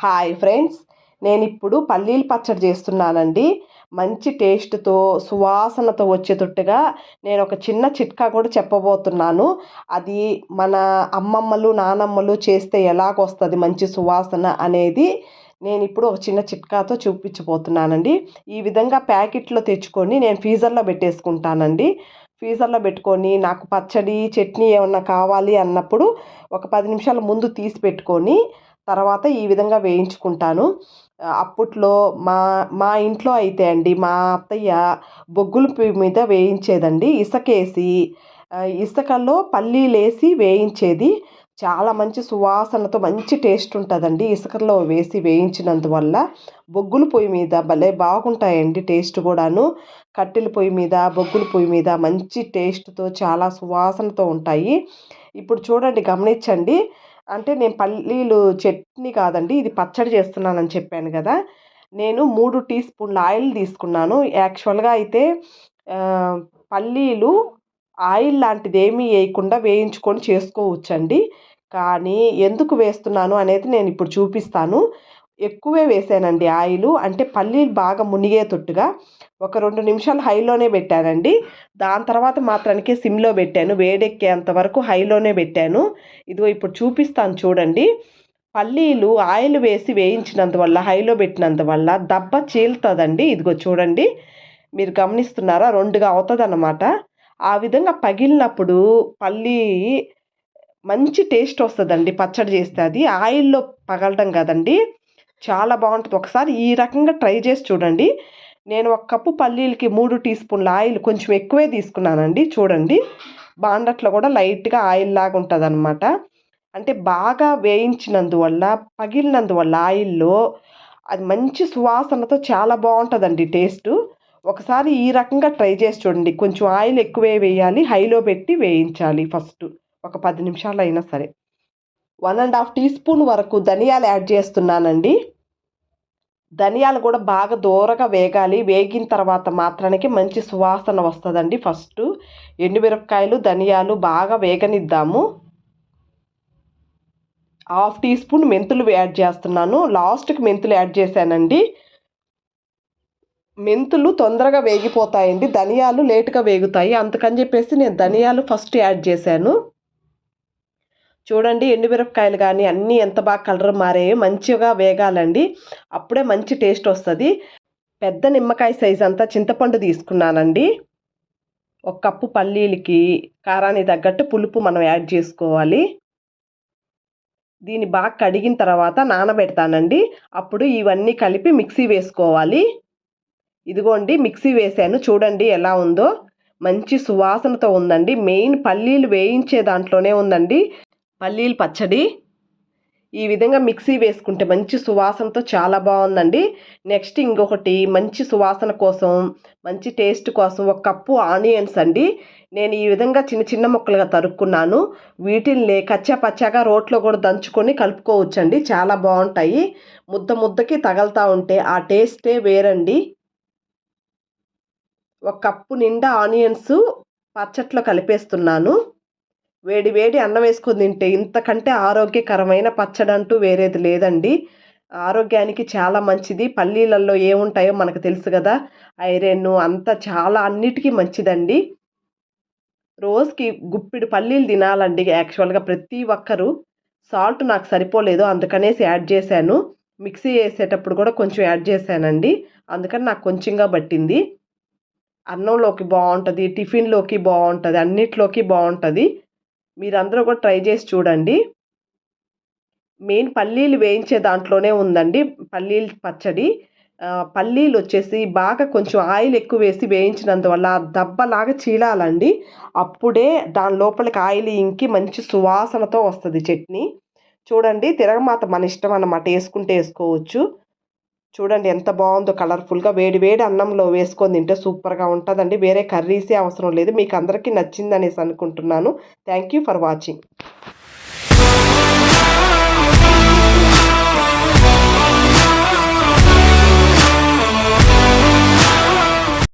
Hi friends నేను ఇప్పుడు పల్లీలు పచ్చడి చేస్తున్నానండి. మంచి టేస్ట్తో సువాసనతో వచ్చేటట్టుగా నేను ఒక చిన్న చిట్కా కూడా చెప్పబోతున్నాను. అది మన అమ్మమ్మలు నానమ్మలు చేస్తే ఎలాగొస్తుంది మంచి సువాసన అనేది నేను ఇప్పుడు ఒక చిన్న చిట్కాతో చూపించబోతున్నానండి. ఈ విధంగా ప్యాకెట్లో తెచ్చుకొని నేను ఫ్రీజర్లో పెట్టేసుకుంటానండి. ఫ్రీజర్లో పెట్టుకొని నాకు పచ్చడి చట్నీ ఏమన్నా కావాలి అన్నప్పుడు ఒక పది నిమిషాల ముందు తీసి పెట్టుకొని తర్వాత ఈ విధంగా వేయించుకుంటాను. అప్పట్లో మా మా ఇంట్లో అయితే అండి మా అత్తయ్య బొగ్గుల పొయ్యి మీద వేయించేదండి ఇసుకేసి ఇసుకలో పల్లీలు వేసి వేయించేది. చాలా మంచి సువాసనతో మంచి టేస్ట్ ఉంటుందండి ఇసుకలో వేసి వేయించినందువల్ల. బొగ్గుల పొయ్యి మీద భలే బాగుంటాయండి టేస్ట్ కూడాను. కట్టెల పొయ్యి మీద బొగ్గుల పొయ్యి మీద మంచి టేస్ట్తో చాలా సువాసనతో ఉంటాయి. ఇప్పుడు చూడండి గమనించండి అంటే నేను పల్లీలు చట్నీ కాదండి ఇది పచ్చడి చేస్తున్నానని చెప్పాను కదా. నేను మూడు టీ స్పూన్ల ఆయిల్ తీసుకున్నాను. యాక్చువల్గా అయితే పల్లీలు ఆయిల్ లాంటిది ఏమీ వేయకుండా వేయించుకొని చేసుకోవచ్చండి. కానీ ఎందుకు వేస్తున్నాను అనేది నేను ఇప్పుడు చూపిస్తాను. ఎక్కువే వేసానండి ఆయిల్. అంటే పల్లీలు బాగా మునిగేటట్టుగా ఒక రెండు నిమిషాలు హైలోనే పెట్టానండి. దాని తర్వాత మాత్రానికి సిమ్లో పెట్టాను. వేడెక్కేంత వరకు హైలోనే పెట్టాను. ఇదిగో ఇప్పుడు చూపిస్తాను చూడండి. పల్లీలు ఆయిల్ వేసి వేయించినందువల్ల హైలో పెట్టినందువల్ల దెబ్బ చీలుతుందండి. ఇదిగో చూడండి. మీరు గమనిస్తున్నారా? రెండుగా అవుతుంది అన్నమాట ఆ విధంగా పగిలినప్పుడు పల్లీ మంచి టేస్ట్ వస్తుందండి పచ్చడి చేస్తే అది. ఆయిల్లో పగలడం కదండి. చాలా బాగుంటుంది. ఒకసారి ఈ రకంగా ట్రై చేసి చూడండి. నేను ఒక కప్పు పల్లీలకి మూడు టీ స్పూన్ల ఆయిల్ కొంచెం ఎక్కువే తీసుకున్నానండి. చూడండి. బాండట్లో కూడా లైట్గా ఆయిల్ లాగా ఉంటుంది అనమాట అంటే బాగా వేయించినందువల్ల పగిలినందువల్ల ఆయిల్లో అది మంచి సువాసనతో చాలా బాగుంటుందండి టేస్ట్. ఒకసారి ఈ రకంగా ట్రై చేసి చూడండి. కొంచెం ఆయిల్ ఎక్కువే వేయాలి హైలో పెట్టి వేయించాలి ఫస్ట్. ఒక పది నిమిషాలు అయినా సరే. One and half teaspoon వరకు ధనియాలు యాడ్ చేస్తున్నానండి. ధనియాలు కూడా బాగా దూరగా వేగాలి. వేగిన తర్వాత మాత్రానికి మంచి సువాసన వస్తుందండి ఫస్ట్. ఎండుమిరపకాయలు ధనియాలు బాగా వేగనిద్దాము. హాఫ్ టీ స్పూన్ మెంతులు యాడ్ చేస్తున్నాను. లాస్ట్కి మెంతులు యాడ్ చేశానండి. మెంతులు తొందరగా వేగిపోతాయండి. ధనియాలు లేటుగా వేగుతాయి. అందుకని చెప్పేసి నేను ధనియాలు ఫస్ట్ యాడ్ చేశాను. చూడండి ఎండుమిరపకాయలు కానీ అన్నీ ఎంత బాగా కలర్ మారాయో మంచిగా వేగాలండి. అప్పుడే మంచి టేస్ట్ వస్తుంది. పెద్ద నిమ్మకాయ సైజ్ అంతా చింతపండు తీసుకున్నానండి. ఒక కప్పు పల్లీలకి కారానికి తగ్గట్టు పులుపు మనం యాడ్ చేసుకోవాలి. దీన్ని బాగా కడిగిన తర్వాత నానబెడతానండి. అప్పుడు ఇవన్నీ కలిపి మిక్సీ వేసుకోవాలి. ఇదిగోండి మిక్సీ వేసాను. చూడండి ఎలా ఉందో. మంచి సువాసనతో ఉందండి. మెయిన్ పల్లీలు వేయించే దాంట్లోనే ఉందండి. పల్లీలు పచ్చడి. ఈ విధంగా మిక్సీ వేసుకుంటే మంచి సువాసనతో చాలా బాగుందండి. నెక్స్ట్ ఇంకొకటి మంచి సువాసన కోసం మంచి టేస్ట్ కోసం ఒక కప్పు ఆనియన్స్ అండి. నేను ఈ విధంగా చిన్న చిన్న ముక్కలుగా తరుక్కున్నాను. వీటిని కచ్చా పచ్చాగా రోట్లో కూడా దంచుకొని కలుపుకోవచ్చండి. చాలా బాగుంటాయి. ముద్ద ముద్దకి తగలుతూ ఉంటే ఆ టేస్టే వేరండి. ఒక కప్పు నిండా ఆనియన్స్ పచ్చట్లో కలిపేస్తున్నాను. వేడి వేడి అన్నం వేసుకొని తింటే ఇంతకంటే ఆరోగ్యకరమైన పచ్చడి అంటూ వేరేది లేదండి. ఆరోగ్యానికి చాలా మంచిది. పల్లీలలో ఏముంటాయో మనకు తెలుసు కదా. ఐరన్ అంతా చాలా అన్నిటికీ మంచిదండి. రోజుకి గుప్పిడి పల్లీలు తినాలండి యాక్చువల్గా ప్రతి ఒక్కరూ. సాల్ట్ నాకు సరిపోలేదు అందుకనేసి యాడ్ చేశాను. మిక్సీ వేసేటప్పుడు కూడా కొంచెం యాడ్ చేశానండి. అందుకని నాకు కొంచెంగా పట్టింది. అన్నంలోకి బాగుంటుంది టిఫిన్లోకి బాగుంటుంది అన్నిట్లోకి బాగుంటుంది. మీరందరూ కూడా ట్రై చేసి చూడండి. మెయిన్ పల్లీలు వేయించే దాంట్లోనే ఉందండి. పల్లీలు పచ్చడి. పల్లీలు వచ్చేసి బాగా కొంచెం ఆయిల్ ఎక్కువ వేసి వేయించినందువల్ల దబ్బలాగా చీలాలండి. అప్పుడే దాని లోపలికి ఆయిల్ ఇంకి మంచి సువాసనతో వస్తుంది చట్నీ. చూడండి తిరగమాత మన ఇష్టం అన్నమాట. వేసుకుంటే వేసుకోవచ్చు. చూడండి ఎంత బాగుందో కలర్ఫుల్గా వేడి వేడి అన్నంలో వేసుకొని తింటే సూపర్గా ఉంటుందండి. వేరే కర్రీసే అవసరం లేదు. మీకు అందరికీ నచ్చిందనేసి అనుకుంటున్నాను. Thank you for watching.